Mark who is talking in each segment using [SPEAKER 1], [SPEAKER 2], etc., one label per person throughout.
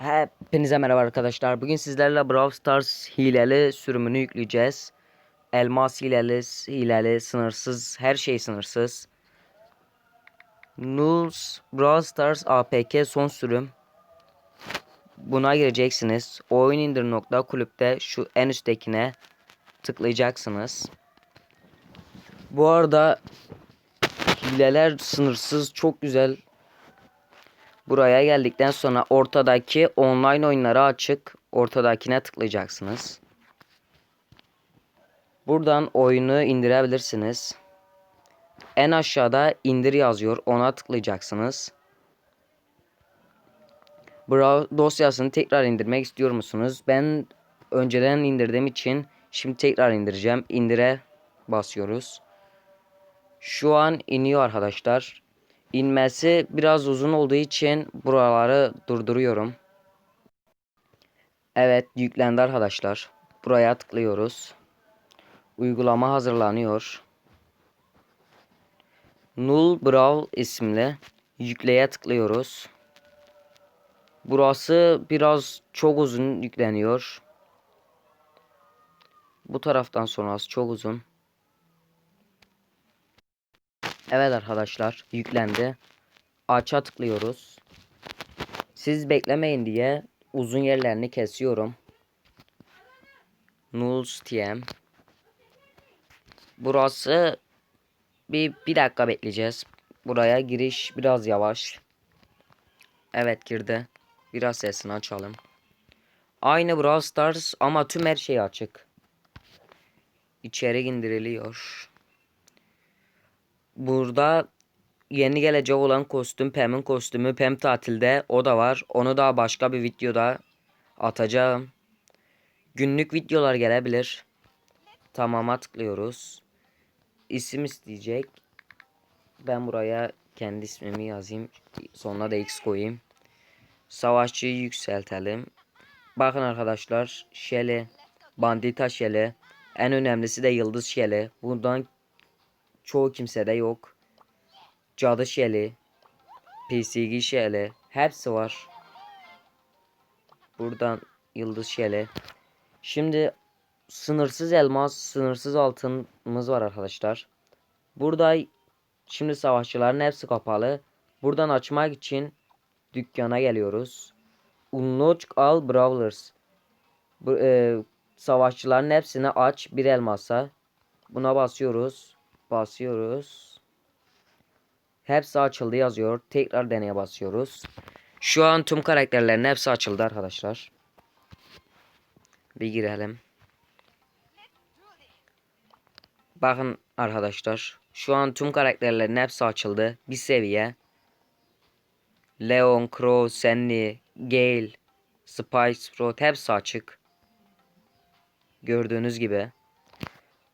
[SPEAKER 1] Hepinize merhaba arkadaşlar. Bugün sizlerle Brawl Stars hileli sürümünü yükleyeceğiz. Elmas hileli, hileli, sınırsız, her şey sınırsız. Nulls Brawl Stars APK son sürüm. Buna gireceksiniz. Oyun indir nokta kulüpte şu en üsttekine tıklayacaksınız. Bu arada hileler sınırsız çok güzel Buraya geldikten sonra ortadaki online oyunları açık. Ortadakine tıklayacaksınız. Buradan oyunu indirebilirsiniz. En aşağıda indir yazıyor. Ona tıklayacaksınız. Browse dosyasını tekrar indirmek istiyor musunuz? Ben önceden indirdiğim için şimdi tekrar indireceğim. İndire basıyoruz. Şu an iniyor arkadaşlar. İnmesi biraz uzun olduğu için buraları durduruyorum. Evet yüklendi arkadaşlar. Buraya tıklıyoruz. Uygulama hazırlanıyor. Null Brawl isimli yükleye tıklıyoruz. Burası biraz çok uzun yükleniyor. Bu taraftan sonrası çok uzun. Evet arkadaşlar yüklendi. Aç'a tıklıyoruz. Siz beklemeyin diye uzun yerlerini kesiyorum. Nulls TM. Burası bir, bir dakika bekleyeceğiz. Buraya giriş biraz yavaş. Evet girdi. Biraz sesini açalım. Aynı Brawl Stars ama tüm her şey açık. İçeri indiriliyor. Burada yeni gelecek olan kostüm Pem'in kostümü Pem tatilde o da var. Onu da başka bir videoda atacağım. Günlük videolar gelebilir. Tamam'a tıklıyoruz. İsim isteyecek. Ben buraya kendi ismimi yazayım. Sonuna da X koyayım. Savaşçıyı yükseltelim. Bakın arkadaşlar. Şele. Bandita şele. En önemlisi de yıldız şele. Bundan çoğu kimsede yok. Cadı şeli, PCG şeli hepsi var. Buradan yıldız şeli. Şimdi sınırsız elmas, sınırsız altınımız var arkadaşlar. Burada şimdi savaşçıların hepsi kapalı. Buradan açmak için dükkana geliyoruz. Unlock all brawlers. Bu, e, savaşçıların hepsini aç bir elmasa. Buna basıyoruz. Basıyoruz. Hepsi açıldı yazıyor. Tekrar deneye basıyoruz. Şu an tüm karakterlerin hepsi açıldı arkadaşlar. Bir girelim. Bakın arkadaşlar. Şu an tüm karakterlerin hepsi açıldı. Bir seviye. Leon, Crow, Sandy, Gale, Spice, Sprout hepsi açık. Gördüğünüz gibi.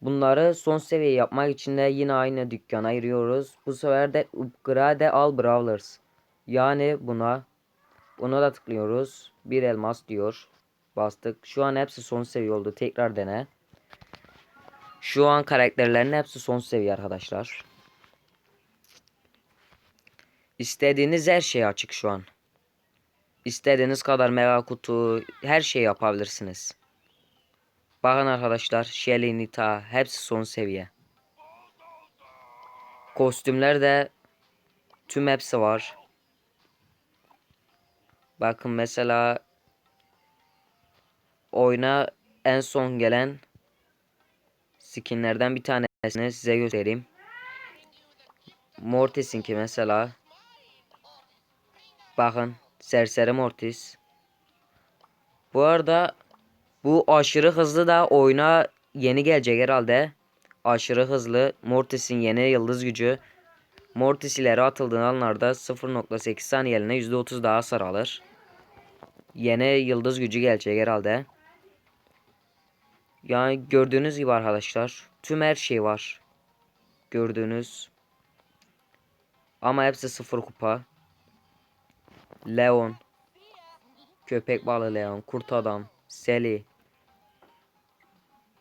[SPEAKER 1] Bunları son seviye yapmak için de yine aynı dükkana giriyoruz. Bu sefer de upgrade al brawlers. Yani buna buna da tıklıyoruz. Bir elmas diyor. Bastık. Şu an hepsi son seviye oldu. Tekrar dene. Şu an karakterlerin hepsi son seviye arkadaşlar. İstediğiniz her şey açık şu an. İstediğiniz kadar mega kutu her şey yapabilirsiniz. Bakın arkadaşlar Shelly, Nita hepsi son seviye. Kostümler de tüm hepsi var. Bakın mesela oyuna en son gelen skinlerden bir tanesini size göstereyim. Mortis'inki mesela. Bakın Serseri Mortis. Bu arada bu aşırı hızlı da oyuna yeni gelecek herhalde. Aşırı hızlı. Mortis'in yeni yıldız gücü. Mortis ileri atıldığın anlarda 0.8 saniyeliğine %30 daha hasar alır. Yeni yıldız gücü gelecek herhalde. Yani gördüğünüz gibi arkadaşlar. Tüm her şey var. Gördüğünüz. Ama hepsi sıfır kupa. Leon. Köpek balığı Leon. Kurt adam. Sally.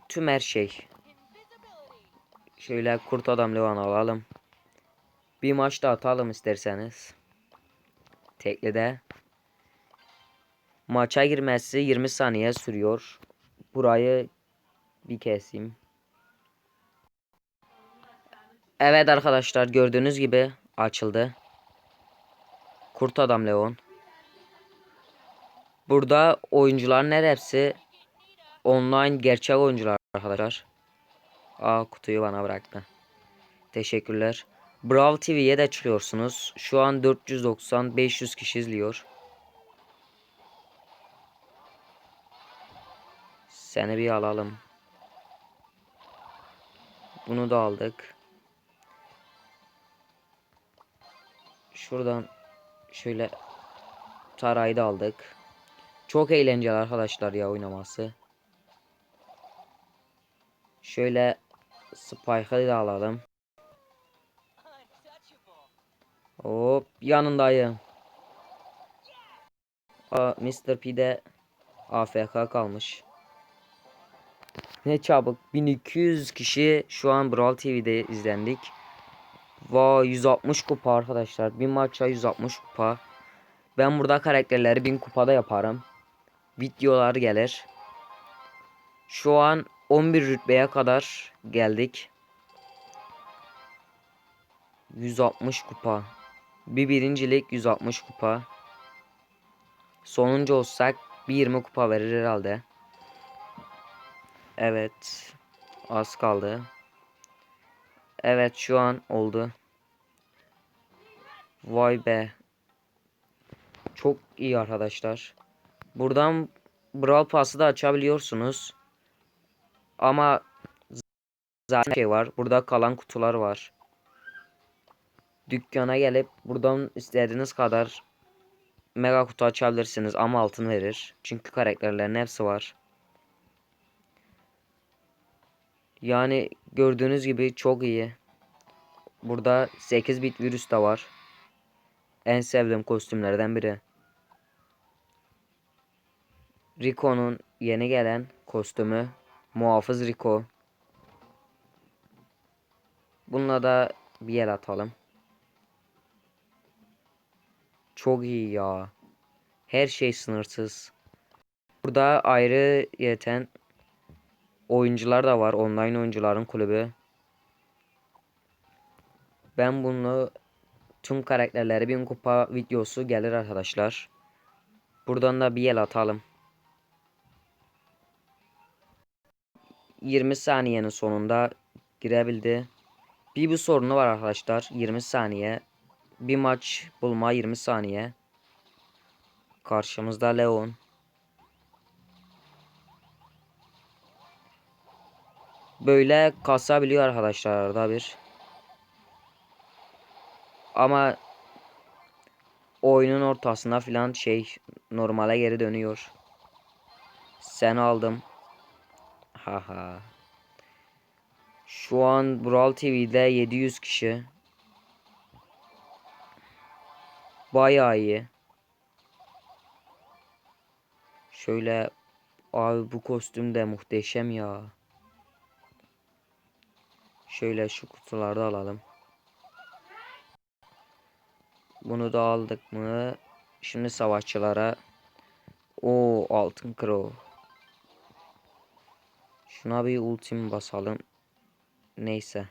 [SPEAKER 1] Tüm her şey. Şöyle kurt adam Leon alalım. Bir maç da atalım isterseniz. Tekli de. Maça girmesi 20 saniye sürüyor. Burayı bir keseyim. Evet arkadaşlar gördüğünüz gibi açıldı. Kurt Adam Leon. Burada oyuncuların her hepsi online gerçek oyuncular arkadaşlar. Aa kutuyu bana bıraktı. Teşekkürler. Brawl TV'ye de çıkıyorsunuz. Şu an 490-500 kişi izliyor. Seni bir alalım. Bunu da aldık. Şuradan şöyle tarayı da aldık. Çok eğlenceli arkadaşlar ya oynaması. Şöyle Spike'ı da alalım. Hop yanındayım. Aa, Mr. P de AFK kalmış. Ne çabuk 1200 kişi şu an Brawl TV'de izlendik. Vay 160 kupa arkadaşlar. Bir maça 160 kupa. Ben burada karakterleri 1000 kupada yaparım. Videolar gelir. Şu an 11 rütbeye kadar geldik. 160 kupa. Bir birincilik 160 kupa. Sonuncu olsak bir 20 kupa verir herhalde. Evet. Az kaldı. Evet şu an oldu. Vay be. Çok iyi arkadaşlar. Buradan Brawl Pass'ı da açabiliyorsunuz. Ama zaten şey var. Burada kalan kutular var. Dükkana gelip buradan istediğiniz kadar mega kutu açabilirsiniz ama altın verir. Çünkü karakterlerin hepsi var. Yani gördüğünüz gibi çok iyi. Burada 8 bit virüs de var. En sevdiğim kostümlerden biri. Rico'nun yeni gelen kostümü. Muhafız Rico. Bununla da bir yer atalım. Çok iyi ya. Her şey sınırsız. Burada ayrı yeten oyuncular da var. Online oyuncuların kulübü. Ben bunu tüm karakterleri bin kupa videosu gelir arkadaşlar. Buradan da bir yel atalım. 20 saniyenin sonunda girebildi. Bir bu sorunu var arkadaşlar. 20 saniye. Bir maç bulma 20 saniye. Karşımızda Leon. Böyle kasabiliyor arkadaşlar arada bir. Ama oyunun ortasında filan şey normale geri dönüyor. Sen aldım. Haha. Şu an Brawl TV'de 700 kişi. Bayağı iyi. Şöyle abi bu kostüm de muhteşem ya. Şöyle şu kutularda alalım. Bunu da aldık mı? Şimdi savaşçılara. O altın kro. Şuna bir ultim basalım. Neyse.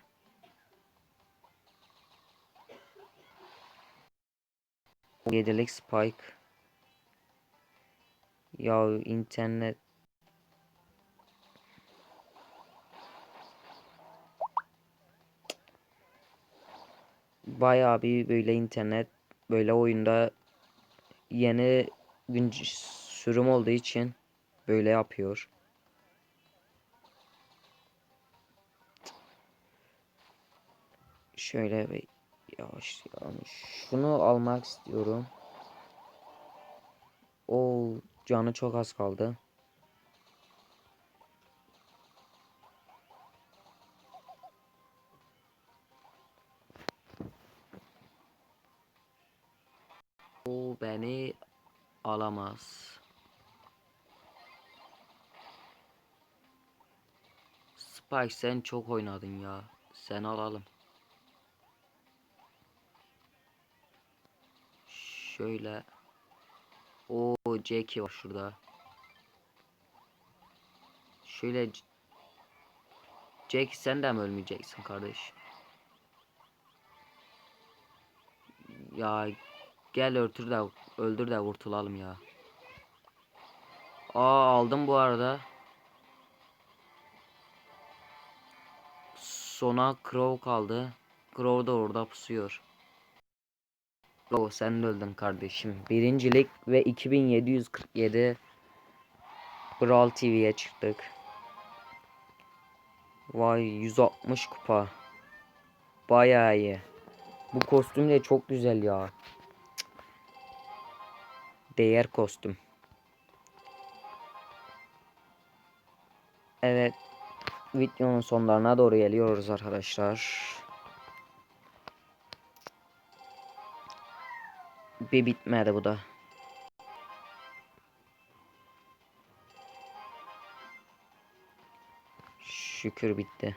[SPEAKER 1] Yedilik spike. Ya internet bayağı bir böyle internet böyle oyunda yeni gün sürüm olduğu için böyle yapıyor. Şöyle bir yavaş yani şunu almak istiyorum. O canı çok az kaldı. O beni alamaz. Spike sen çok oynadın ya. Sen alalım. Şöyle O Jackie var şurada. Şöyle Jackie sen de mi ölmeyeceksin kardeş? Ya gel örtür de öldür de kurtulalım ya. Aa aldım bu arada. Sona Crow kaldı. Crow da orada pusuyor. Crow sen de öldün kardeşim. Birincilik ve 2747 Brawl TV'ye çıktık. Vay 160 kupa. Bayağı iyi. Bu kostüm de çok güzel ya. Değer kostüm. Evet. Videonun sonlarına doğru geliyoruz arkadaşlar. Bir bitmedi bu da. Şükür bitti.